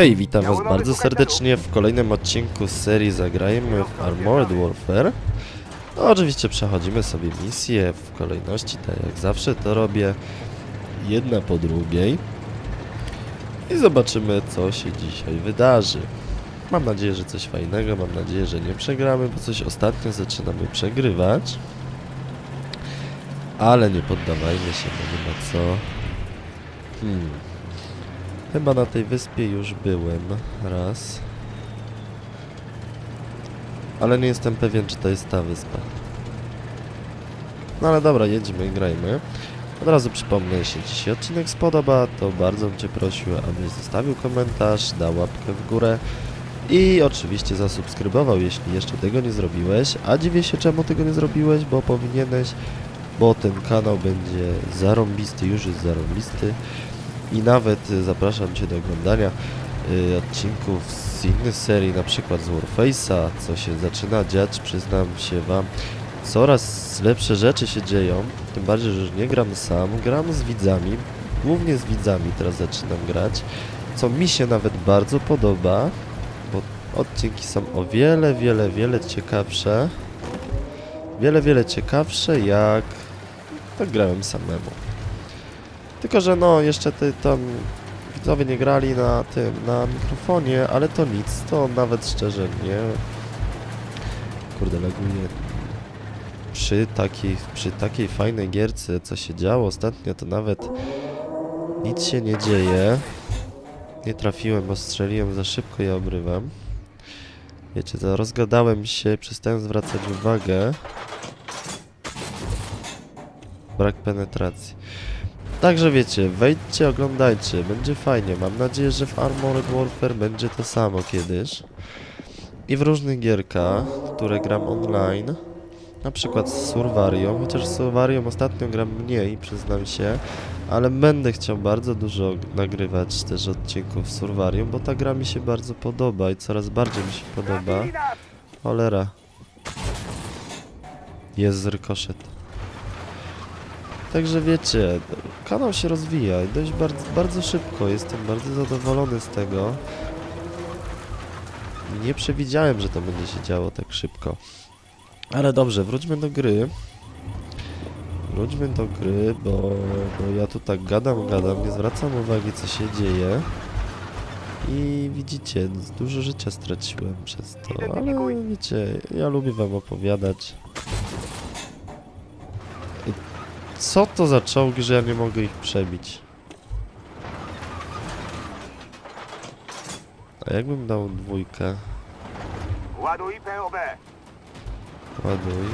Hej, witam was bardzo serdecznie w kolejnym odcinku z serii Zagrajmy w Armored Warfare. No, oczywiście przechodzimy sobie misje w kolejności, tak jak zawsze to robię, jedna po drugiej. I zobaczymy, co się dzisiaj wydarzy. Mam nadzieję, że coś fajnego, mam nadzieję, że nie przegramy, bo coś ostatnio zaczynamy przegrywać. Ale nie poddawajmy się, bo nie ma co. Hmm. Chyba na tej wyspie już byłem raz. Ale nie jestem pewien, czy to jest ta wyspa. No ale dobra, jedźmy, grajmy. Od razu przypomnę, jeśli Ci się odcinek spodoba, to bardzo bym Cię prosił, abyś zostawił komentarz, dał łapkę w górę i oczywiście zasubskrybował, jeśli jeszcze tego nie zrobiłeś. A dziwię się, czemu tego nie zrobiłeś, bo powinieneś, bo ten kanał będzie zarąbisty, już jest zarąbisty. I nawet y, zapraszam Cię do oglądania y, odcinków z innych serii, na przykład z Warface'a, co się zaczyna dziać, przyznam się Wam. Coraz lepsze rzeczy się dzieją, tym bardziej, że nie gram sam, gram z widzami, głównie z widzami teraz zaczynam grać, co mi się nawet bardzo podoba, odcinki są o wiele, wiele, wiele ciekawsze, wiele, wiele ciekawsze jak tak grałem samemu. Tylko, że no, jeszcze ty, tam widzowie nie grali na tym, na mikrofonie, ale to nic, to nawet szczerze nie... Kurde, laguje. Przy takiej, przy takiej fajnej gierce, co się działo ostatnio, to nawet nic się nie dzieje. Nie trafiłem, bo strzeliłem za szybko i obrywam. Wiecie, to rozgadałem się, przestałem zwracać uwagę. Brak penetracji. Także wiecie, wejdźcie, oglądajcie, będzie fajnie. Mam nadzieję, że w Armored Warfare będzie to samo kiedyś. I w różnych gierkach, które gram online. Na przykład z Survarią, chociaż z ostatnio gram mniej, przyznam się. Ale będę chciał bardzo dużo nagrywać też odcinków z Survarią, bo ta gra mi się bardzo podoba i coraz bardziej mi się podoba. Cholera. Jest rykoszet. Także wiecie, kanał się rozwija i dość bardzo, bardzo szybko. Jestem bardzo zadowolony z tego. Nie przewidziałem, że to będzie się działo tak szybko. Ale dobrze, wróćmy do gry. Wróćmy do gry, bo, bo ja tu tak gadam, gadam, nie zwracam uwagi co się dzieje. I widzicie, dużo życia straciłem przez to, ale wiecie, ja lubię wam opowiadać. Co to za czołgi, że ja nie mogę ich przebić? A jakbym dał dwójkę? Ładuj POB. Ładuj.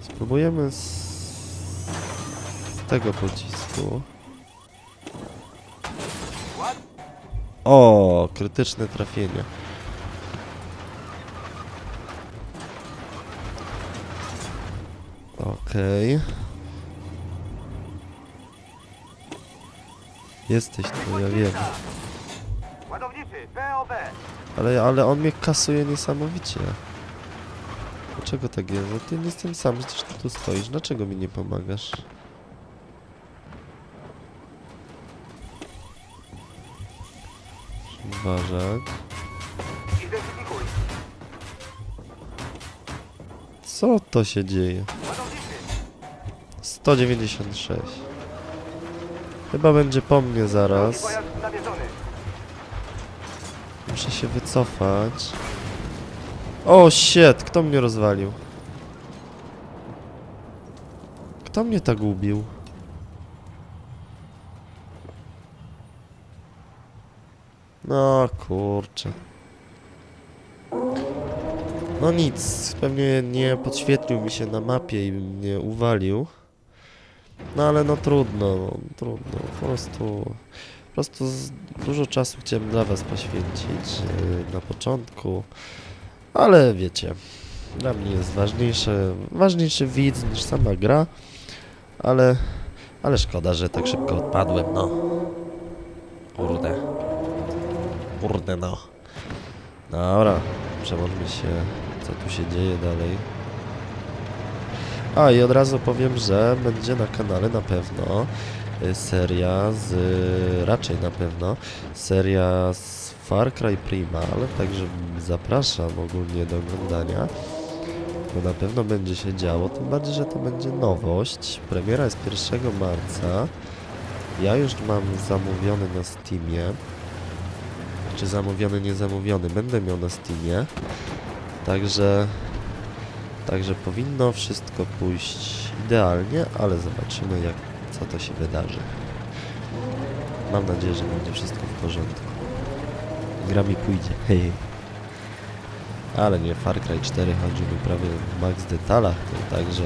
Spróbujemy z, tego pocisku. O, krytyczne trafienie. Okej. Jesteś tu, ja wiem. Ale, ale on mnie kasuje niesamowicie. Dlaczego tak jest? Ty nie jestem sam, przecież ty tu stoisz. Dlaczego mi nie pomagasz? Uważać. Co to się dzieje? Ładowniczy. 196. Chyba będzie po mnie zaraz. Muszę się wycofać. O, shit! Kto mnie rozwalił? Kto mnie tak ubił? No, kurczę. No nic, pewnie nie podświetlił mi się na mapie i mnie uwalił. No ale no trudno, no, trudno, po prostu... Po prostu dużo czasu chciałem dla was poświęcić yy, na początku, ale wiecie, dla mnie jest ważniejsze, ważniejszy widz niż sama gra, ale, ale szkoda, że tak szybko odpadłem, no. Kurde. Kurde, no. Dobra, przełączmy się. Co tu się dzieje dalej. A i od razu powiem, że będzie na kanale na pewno y, seria z, raczej na pewno, seria z Far Cry Primal, także zapraszam ogólnie do oglądania, bo na pewno będzie się działo, tym bardziej, że to będzie nowość. Premiera jest 1 marca. Ja już mam zamówiony na Steamie. Czy zamówiony, nie zamówiony, będę miał na Steamie. Także Także powinno wszystko pójść idealnie, ale zobaczymy jak, co to się wydarzy. Mam nadzieję, że będzie wszystko w porządku. Gra mi pójdzie. Hej. Ale nie, Far Cry 4 chodzi mi prawie w max detalach, to także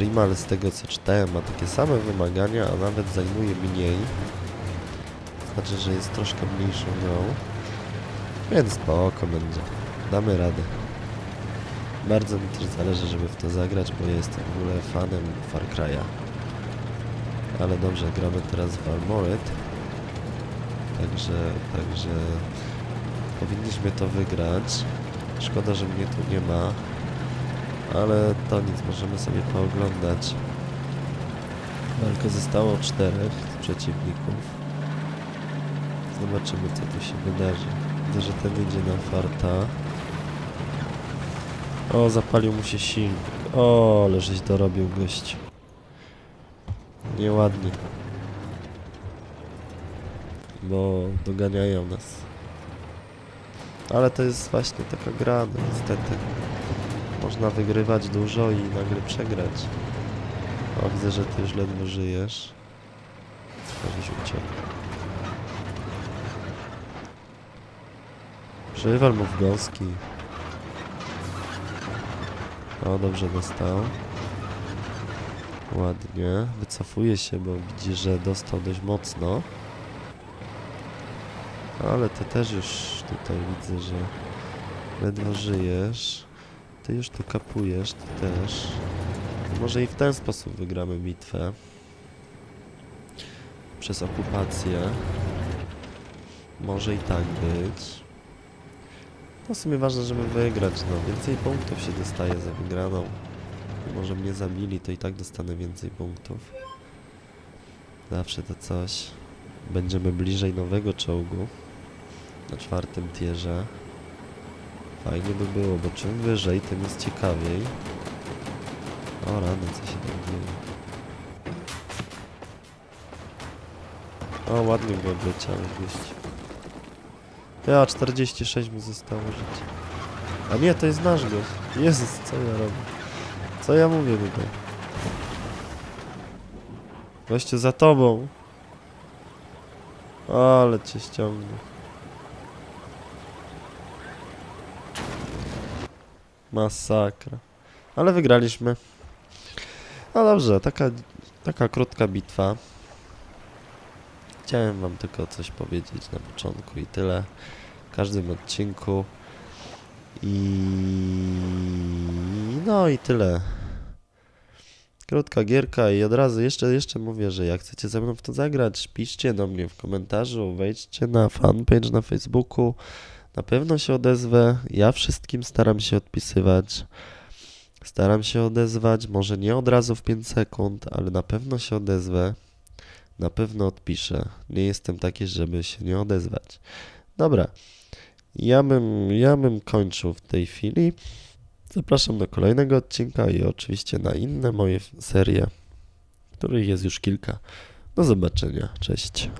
Primal z tego co czytałem ma takie same wymagania, a nawet zajmuje mniej. Znaczy, że jest troszkę mniejszą grą. Więc spoko będzie. Damy radę. Bardzo mi też zależy, żeby w to zagrać, bo jestem w ogóle fanem Far Cry'a. Ale dobrze, gramy teraz w Armored. Także, także powinniśmy to wygrać. Szkoda, że mnie tu nie ma. Ale to nic, możemy sobie pooglądać. Walka zostało czterech przeciwników. Zobaczymy, co tu się wydarzy. Widzę, że ten idzie na farta. O, zapalił mu się silnik. O, ale żeś dorobił gość. Nieładnie. Bo doganiają nas. Ale to jest właśnie taka gra, no niestety. Można wygrywać dużo i nagle przegrać. O, widzę, że ty już ledwo żyjesz. Żeś uciekł. Przywal mu w gąski. O, dobrze dostał. Ładnie. Wycofuje się, bo widzi, że dostał dość mocno. Ale ty też już tutaj widzę, że ledwo żyjesz. Ty już tu kapujesz, ty też. Może i w ten sposób wygramy bitwę. Przez okupację. Może i tak być. No w sumie ważne, żeby wygrać, no. Więcej punktów się dostaje za wygraną. Może mnie zabili, to i tak dostanę więcej punktów. Zawsze to coś. Będziemy bliżej nowego czołgu. Na czwartym tierze. Fajnie by było, bo czym wyżej, tym jest ciekawiej. O rany, co się tam dzieje. O, ładnie go odleciałeś, gość. Ja, 46 mu zostało żyć. A nie, to jest nasz gość. Jezus, co ja robię? Co ja mówię tutaj? Gościu, za tobą. Ale cię ściągnę. Masakra. Ale wygraliśmy. No dobrze, taka, taka krótka bitwa. Chciałem wam tylko coś powiedzieć na początku i tyle. W każdym odcinku. I no i tyle. Krótka gierka i od razu jeszcze, jeszcze mówię, że jak chcecie ze mną w to zagrać, piszcie do mnie w komentarzu, wejdźcie na fanpage na Facebooku. Na pewno się odezwę. Ja wszystkim staram się odpisywać. Staram się odezwać, może nie od razu w 5 sekund, ale na pewno się odezwę. Na pewno odpiszę. Nie jestem taki, żeby się nie odezwać. Dobra. Ja bym, ja bym kończył w tej chwili. Zapraszam do kolejnego odcinka i oczywiście na inne moje serie, których jest już kilka. Do zobaczenia. Cześć.